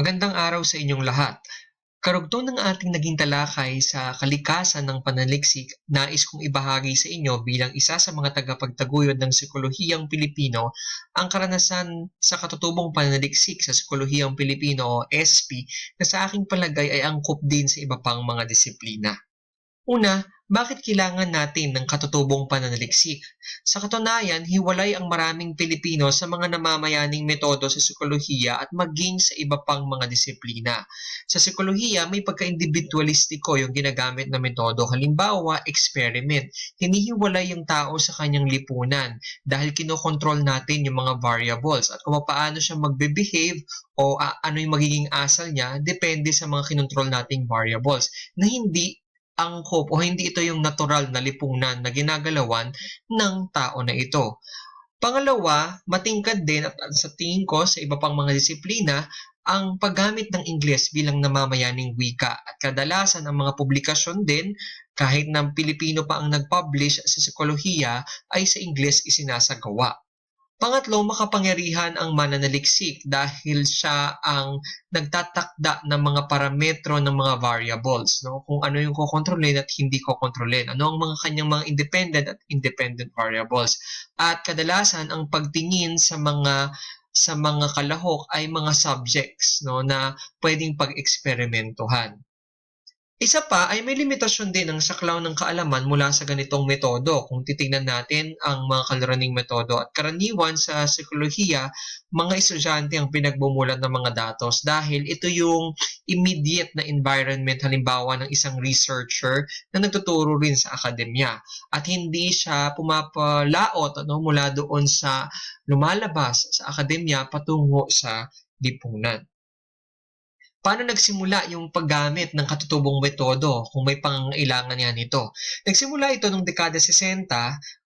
Magandang araw sa inyong lahat. Karugtong ng ating naging talakay sa kalikasan ng pananaliksik, nais kong ibahagi sa inyo bilang isa sa mga tagapagtaguyod ng Psikolohiyang Pilipino ang karanasan sa katutubong pananaliksik sa Psikolohiyang Pilipino o SP na sa aking palagay ay angkop din sa iba pang mga disiplina. Una, bakit kailangan natin ng katutubong pananaliksik? Sa katunayan, hiwalay ang maraming Pilipino sa mga namamayaning metodo sa psikolohiya at maging sa iba pang mga disiplina. Sa psikolohiya, may pagka-individualistiko yung ginagamit na metodo. Halimbawa, experiment. Hinihiwalay yung tao sa kanyang lipunan dahil kinokontrol natin yung mga variables at kung paano siya magbe-behave o uh, ano yung magiging asal niya depende sa mga kinontrol nating variables na hindi angkop o hindi ito yung natural na lipunan na ginagalawan ng tao na ito. Pangalawa, matingkad din at sa tingin ko sa iba pang mga disiplina ang paggamit ng Ingles bilang namamayaning wika at kadalasan ang mga publikasyon din kahit ng Pilipino pa ang nag-publish sa psikolohiya ay sa Ingles isinasagawa. Pangatlo, makapangyarihan ang mananaliksik dahil siya ang nagtatakda ng mga parametro ng mga variables, no? Kung ano yung kokontrolin at hindi kokontrolin. Ano ang mga kanyang mga independent at independent variables. At kadalasan ang pagtingin sa mga sa mga kalahok ay mga subjects no na pwedeng pag-eksperimentuhan. Isa pa ay may limitasyon din ang saklaw ng kaalaman mula sa ganitong metodo. Kung titingnan natin ang mga kalaraning metodo at karaniwan sa psikolohiya, mga estudyante ang pinagbumulat ng mga datos dahil ito yung immediate na environment halimbawa ng isang researcher na nagtuturo rin sa akademya at hindi siya pumapalaot ano, mula doon sa lumalabas sa akademya patungo sa lipunan. Paano nagsimula yung paggamit ng katutubong metodo kung may pangangailangan yan ito? Nagsimula ito noong dekada 60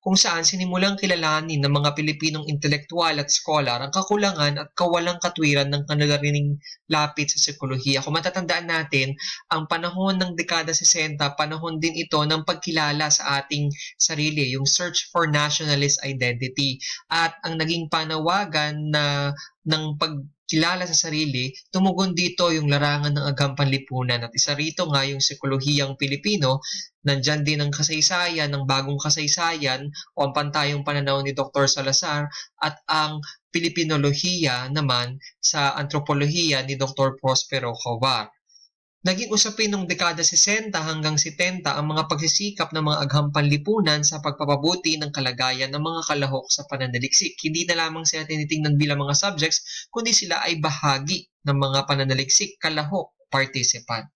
kung saan sinimulang kilalanin ng mga Pilipinong intelektual at scholar ang kakulangan at kawalang katwiran ng kanilarining lapit sa psikolohiya. Kung matatandaan natin, ang panahon ng dekada 60, panahon din ito ng pagkilala sa ating sarili, yung search for nationalist identity. At ang naging panawagan na ng pag kilala sa sarili, tumugon dito yung larangan ng agam panlipunan at isa rito nga yung psikolohiyang Pilipino, nandyan din ang kasaysayan, ng bagong kasaysayan o ang pantayong pananaw ni Dr. Salazar at ang Pilipinolohiya naman sa antropolohiya ni Dr. Prospero Covar. Naging usapin noong dekada 60 hanggang 70 ang mga pagsisikap ng mga agham panlipunan sa pagpapabuti ng kalagayan ng mga kalahok sa pananaliksik. Hindi na lamang sila tinitingnan bilang mga subjects, kundi sila ay bahagi ng mga pananaliksik, kalahok, participant.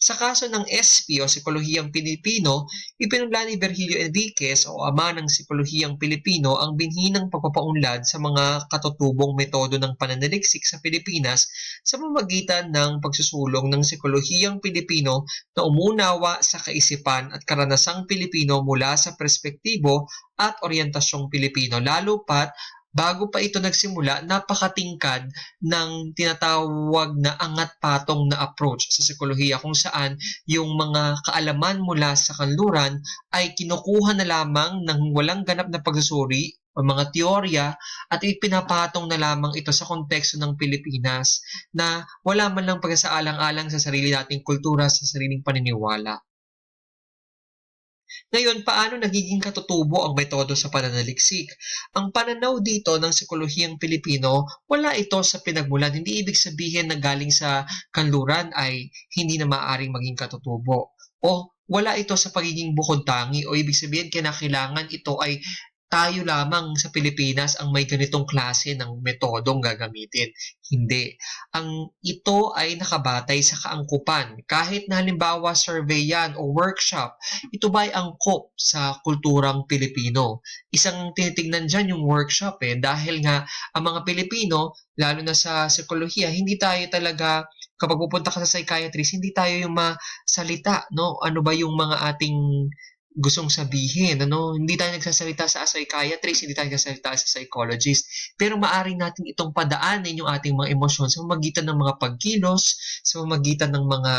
Sa kaso ng SP o Psikolohiyang Pilipino, ipinula ni Virgilio Enriquez o ama ng Psikolohiyang Pilipino ang binhinang pagpapaunlad sa mga katutubong metodo ng pananaliksik sa Pilipinas sa pamamagitan ng pagsusulong ng Psikolohiyang Pilipino na umunawa sa kaisipan at karanasang Pilipino mula sa perspektibo at orientasyong Pilipino, lalo pat bago pa ito nagsimula, napakatingkad ng tinatawag na angat patong na approach sa psikolohiya kung saan yung mga kaalaman mula sa kanluran ay kinukuha na lamang ng walang ganap na pagsusuri o mga teorya at ipinapatong na lamang ito sa konteksto ng Pilipinas na wala man lang pagkasaalang-alang sa sarili nating kultura, sa sariling paniniwala. Ngayon, paano nagiging katutubo ang metodo sa pananaliksik? Ang pananaw dito ng psikolohiyang Pilipino, wala ito sa pinagmulan. Hindi ibig sabihin na galing sa kanluran ay hindi na maaaring maging katutubo. O wala ito sa pagiging bukod tangi o ibig sabihin kinakailangan ito ay tayo lamang sa Pilipinas ang may ganitong klase ng metodong gagamitin. Hindi. Ang ito ay nakabatay sa kaangkupan. Kahit na halimbawa survey yan o workshop, ito ba ay angkop sa kulturang Pilipino? Isang tinitingnan dyan yung workshop eh dahil nga ang mga Pilipino, lalo na sa psikolohiya, hindi tayo talaga kapag pupunta ka sa psychiatrist, hindi tayo yung masalita, no? Ano ba yung mga ating gustong sabihin. Ano? Hindi tayo nagsasalita sa psychiatrist, hindi tayo nagsasalita sa psychologist. Pero maaring natin itong padaanin yung ating mga emosyon sa magitan ng mga pagkilos, sa magitan ng mga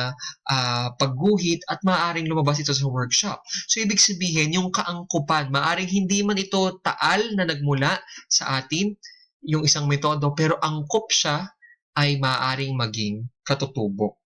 uh, pagguhit, at maaring lumabas ito sa workshop. So, ibig sabihin, yung kaangkupan, maaring hindi man ito taal na nagmula sa atin, yung isang metodo, pero angkop siya ay maaaring maging katutubo.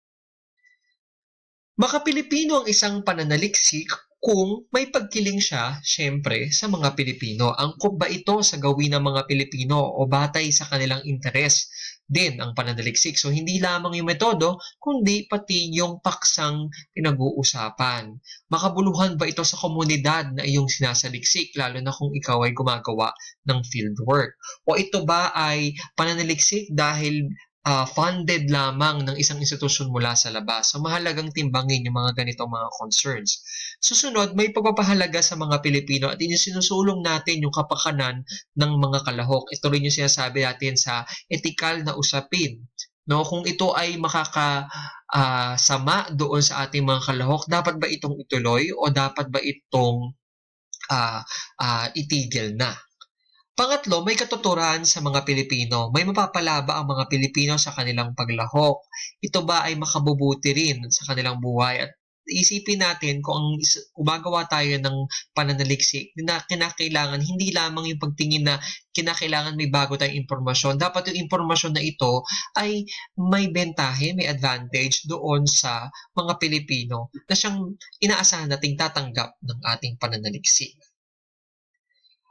Maka-Pilipino ang isang pananaliksik kung may pagkiling siya, syempre, sa mga Pilipino. Angkop ba ito sa gawin ng mga Pilipino o batay sa kanilang interes din ang pananaliksik? So, hindi lamang yung metodo, kundi pati yung paksang pinag-uusapan. Makabuluhan ba ito sa komunidad na iyong sinasaliksik, lalo na kung ikaw ay gumagawa ng fieldwork? O ito ba ay pananaliksik dahil uh, funded lamang ng isang institusyon mula sa labas. So mahalagang timbangin yung mga ganitong mga concerns. Susunod, may pagpapahalaga sa mga Pilipino at sinusulong natin yung kapakanan ng mga kalahok. Ito rin yung sinasabi natin sa etikal na usapin. No, kung ito ay makaka uh, sama doon sa ating mga kalahok, dapat ba itong ituloy o dapat ba itong uh, uh, itigil na? Pangatlo, may katuturan sa mga Pilipino. May mapapalaba ang mga Pilipino sa kanilang paglahok. Ito ba ay makabubuti rin sa kanilang buhay? At isipin natin kung ang gumagawa tayo ng pananaliksik na kinakailangan hindi lamang yung pagtingin na kinakailangan may bago tayong impormasyon. Dapat yung impormasyon na ito ay may bentahe, may advantage doon sa mga Pilipino na siyang inaasahan nating tatanggap ng ating pananaliksik.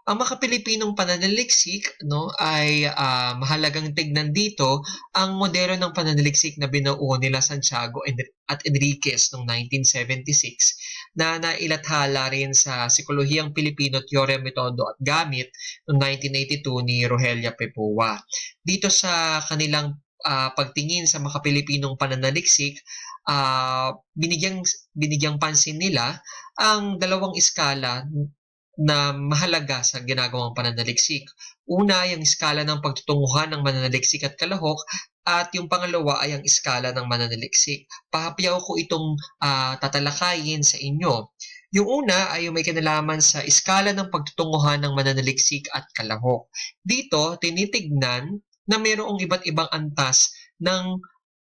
Ang mga Pilipinong pananaliksik no, ay uh, mahalagang tignan dito ang modelo ng pananaliksik na binuo nila Santiago at Enriquez noong 1976 na nailathala rin sa Psikolohiyang Pilipino Teorya, Metodo at Gamit noong 1982 ni Rogelia Pepua. Dito sa kanilang uh, pagtingin sa mga Pilipinong pananaliksik, uh, binigyang, binigyang pansin nila ang dalawang iskala na mahalaga sa ginagawang pananaliksik. Una, yung iskala ng pagtutunguhan ng mananaliksik at kalahok at yung pangalawa ay ang iskala ng mananaliksik. Pahapyaw ko itong uh, tatalakayin sa inyo. Yung una ay yung may kinalaman sa iskala ng pagtutunguhan ng mananaliksik at kalahok. Dito, tinitignan na mayroong iba't ibang antas ng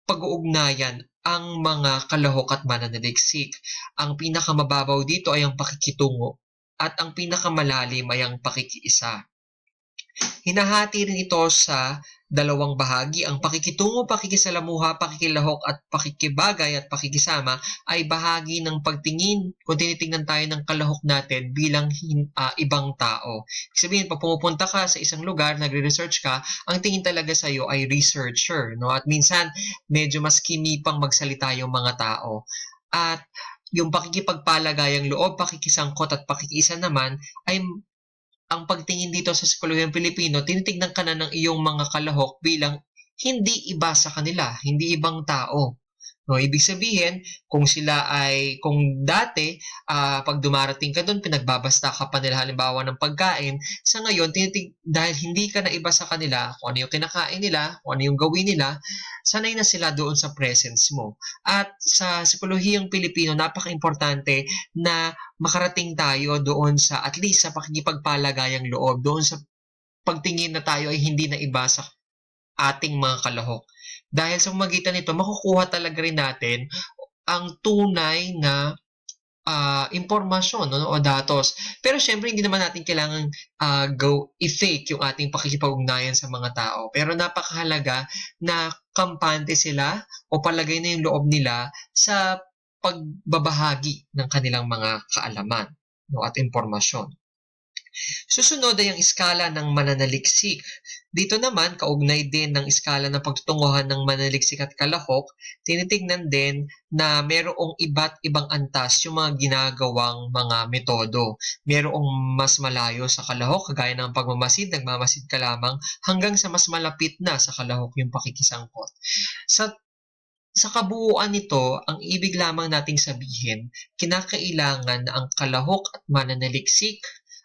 pag-uugnayan ang mga kalahok at mananaliksik. Ang pinakamababaw dito ay ang pakikitungo at ang pinakamalalim ay ang pakikiisa. Hinahati rin ito sa dalawang bahagi. Ang pakikitungo, pakikisalamuha, pakikilahok at pakikibagay at pakikisama ay bahagi ng pagtingin kung tinitingnan tayo ng kalahok natin bilang uh, ibang tao. Sabihin, pag pumupunta ka sa isang lugar, nagre-research ka, ang tingin talaga sa iyo ay researcher. No? At minsan, medyo mas kimipang magsalita yung mga tao. At yung pakikipagpalagayang loob, pakikisangkot at pakikisa naman ay ang pagtingin dito sa psikolohiyang Pilipino, tinitignan ka na ng iyong mga kalahok bilang hindi iba sa kanila, hindi ibang tao. No, ibig sabihin, kung sila ay, kung dati, uh, pag dumarating ka doon, pinagbabasta ka pa nila halimbawa ng pagkain, sa ngayon, tinitig, dahil hindi ka na iba sa kanila, kung ano yung kinakain nila, kung ano yung gawin nila, sanay na sila doon sa presence mo. At sa psikolohiyang Pilipino, napaka-importante na makarating tayo doon sa, at least sa pakikipagpalagayang loob, doon sa pagtingin na tayo ay hindi na iba sa ating mga kalahok. Dahil sa magitan nito, makukuha talaga rin natin ang tunay na uh, impormasyon no, o datos. Pero syempre, hindi naman natin kailangan uh, go i-fake yung ating pakikipag-ugnayan sa mga tao. Pero napakahalaga na kampante sila o palagay na yung loob nila sa pagbabahagi ng kanilang mga kaalaman no, at impormasyon. Susunod ay ang iskala ng mananaliksik. Dito naman, kaugnay din ng iskala ng pagtutunguhan ng mananaliksik at kalahok, tinitignan din na merong iba't ibang antas yung mga ginagawang mga metodo. Merong mas malayo sa kalahok, kagaya ng pagmamasid, nagmamasid ka lamang, hanggang sa mas malapit na sa kalahok yung pakikisangkot. Sa sa kabuuan nito, ang ibig lamang nating sabihin, kinakailangan na ang kalahok at mananaliksik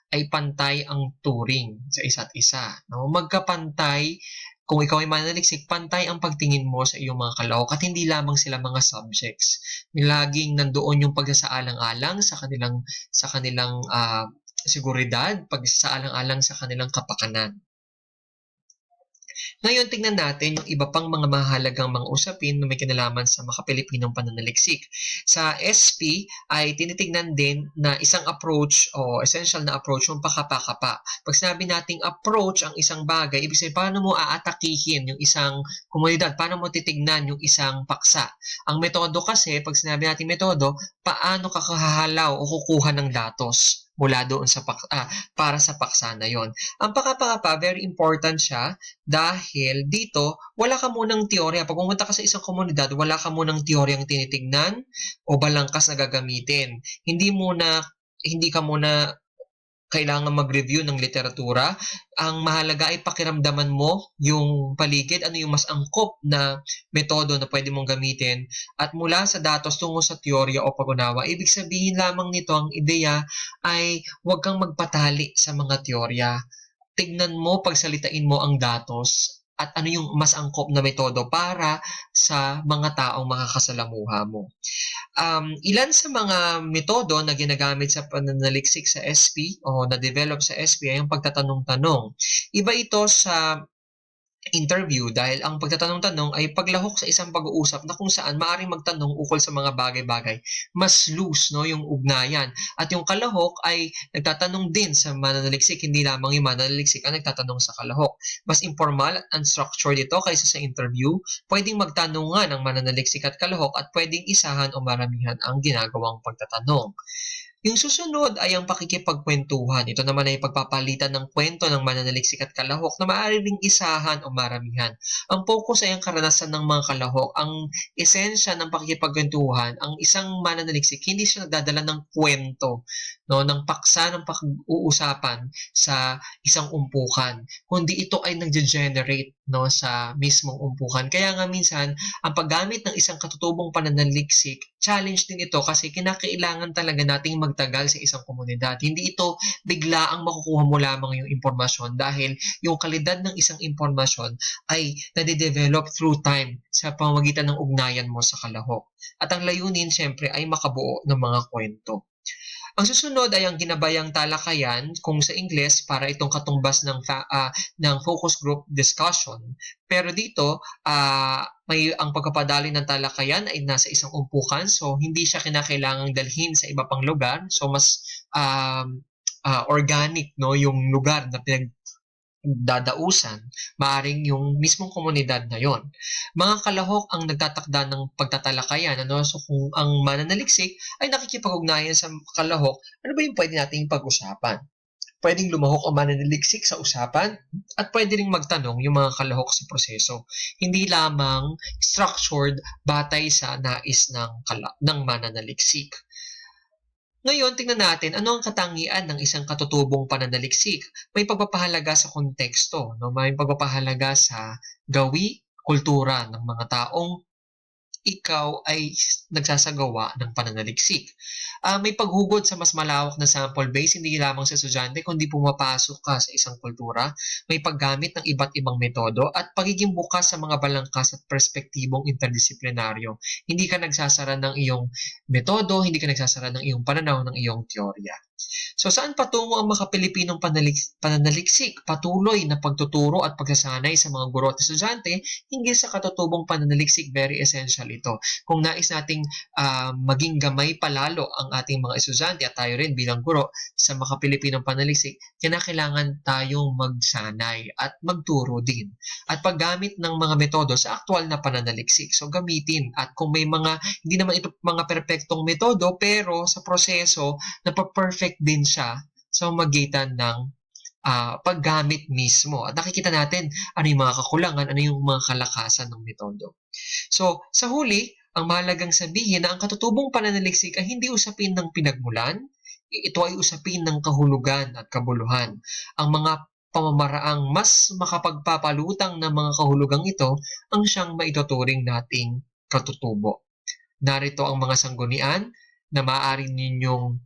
ay pantay ang turing sa isa't isa. No? Magkapantay, kung ikaw ay manaliksik, pantay ang pagtingin mo sa iyong mga kalahok at hindi lamang sila mga subjects. Laging nandoon yung pagsasaalang-alang sa kanilang sa kanilang uh, seguridad, pagsasaalang-alang sa kanilang kapakanan. Ngayon tingnan natin yung iba pang mga mahalagang mga usapin na may kinalaman sa makapilipinong pananaliksik. Sa SP ay tinitingnan din na isang approach o essential na approach yung pakapa-kapa. Pag sinabi nating approach ang isang bagay, ibig sabihin paano mo aatakihin yung isang komunidad, paano mo titignan yung isang paksa. Ang metodo kasi, pag sinabi natin metodo, paano ka kahahalaw o kukuha ng datos mula doon sa pak ah, para sa paksa na yon. Ang pakapakapa, very important siya dahil dito, wala ka munang teorya. Pag pumunta ka sa isang komunidad, wala ka munang teoryang tinitignan o balangkas na gagamitin. Hindi muna hindi ka muna kailangan mag-review ng literatura. Ang mahalaga ay pakiramdaman mo yung paligid, ano yung mas angkop na metodo na pwede mong gamitin. At mula sa datos tungo sa teorya o pag-unawa, ibig sabihin lamang nito ang ideya ay huwag kang magpatali sa mga teorya. Tignan mo, pagsalitain mo ang datos at ano yung mas angkop na metodo para sa mga taong makakasalamuha mo. Um, ilan sa mga metodo na ginagamit sa pananaliksik sa SP o na-develop sa SP ay ang pagtatanong-tanong. Iba ito sa interview dahil ang pagtatanong-tanong ay paglahok sa isang pag-uusap na kung saan maaaring magtanong ukol sa mga bagay-bagay. Mas loose no, yung ugnayan. At yung kalahok ay nagtatanong din sa mananaliksik, hindi lamang yung mananaliksik ang nagtatanong sa kalahok. Mas informal at unstructured ito kaysa sa interview. Pwedeng magtanungan ang mananaliksik at kalahok at pwedeng isahan o maramihan ang ginagawang pagtatanong. Yung susunod ay ang pakikipagkwentuhan. Ito naman ay pagpapalitan ng kwento ng mananaliksik at kalahok na maaari ring isahan o maramihan. Ang focus ay ang karanasan ng mga kalahok. Ang esensya ng pakikipagkwentuhan, ang isang mananaliksik, hindi siya nagdadala ng kwento, no, ng paksa ng pag-uusapan sa isang umpukan, kundi ito ay nag-generate no, sa mismong umpukan. Kaya nga minsan, ang paggamit ng isang katutubong pananaliksik, challenge din ito kasi kinakailangan talaga nating magtagal sa isang komunidad. Hindi ito bigla ang makukuha mo lamang yung impormasyon dahil yung kalidad ng isang impormasyon ay nade-develop through time sa pamamagitan ng ugnayan mo sa kalahok. At ang layunin, syempre, ay makabuo ng mga kwento. Ang susunod ay ang ginabayang talakayan kung sa Ingles para itong katumbas ng uh, ng focus group discussion. Pero dito, uh, may ang pagpapadali ng talakayan ay nasa isang umpukan so hindi siya kinakailangang dalhin sa iba pang lugar. So mas um, uh, organic no yung lugar na pinag dadausan, maaring yung mismong komunidad na yon. Mga kalahok ang nagtatakda ng pagtatalakayan. Ano? So kung ang mananaliksik ay nakikipag-ugnayan sa kalahok, ano ba yung pwede nating pag-usapan? Pwedeng lumahok o mananaliksik sa usapan at pwede ring magtanong yung mga kalahok sa proseso. Hindi lamang structured batay sa nais ng, kala- ng mananaliksik. Ngayon, tingnan natin ano ang katangian ng isang katutubong pananaliksik. May pagpapahalaga sa konteksto, no? may pagpapahalaga sa gawi, kultura ng mga taong ikaw ay nagsasagawa ng pananaliksik. Uh, may paghugod sa mas malawak na sample base, hindi lamang sa estudyante, kundi pumapasok ka sa isang kultura, may paggamit ng iba't ibang metodo, at pagiging bukas sa mga balangkas at perspektibong interdisiplinaryo. Hindi ka nagsasara ng iyong metodo, hindi ka nagsasara ng iyong pananaw, ng iyong teorya. So saan patungo ang mga Pilipinong pananaliksik? Patuloy na pagtuturo at pagsasanay sa mga guro at estudyante hinggil sa katutubong pananaliksik, very essential ito. Kung nais nating uh, maging gamay palalo ang ating mga estudyante at tayo rin bilang guro sa mga Pilipinong pananaliksik, kailangan tayong magsanay at magturo din. At paggamit ng mga metodo sa aktual na pananaliksik. So gamitin at kung may mga, hindi naman ito mga perpektong metodo, pero sa proseso, na perfect din siya sa magitan ng uh, paggamit mismo. At nakikita natin ano yung mga kakulangan, ano yung mga kalakasan ng metodo. So, sa huli, ang mahalagang sabihin na ang katutubong pananaliksik ay hindi usapin ng pinagmulan, ito ay usapin ng kahulugan at kabuluhan. Ang mga pamamaraang mas makapagpapalutang ng mga kahulugang ito ang siyang maituturing nating katutubo. Narito ang mga sanggunian na maaari ninyong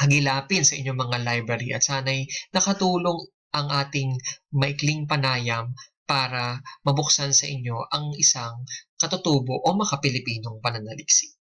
hagilapin sa inyong mga library at sana'y nakatulong ang ating maikling panayam para mabuksan sa inyo ang isang katutubo o makapilipinong pananaliksik.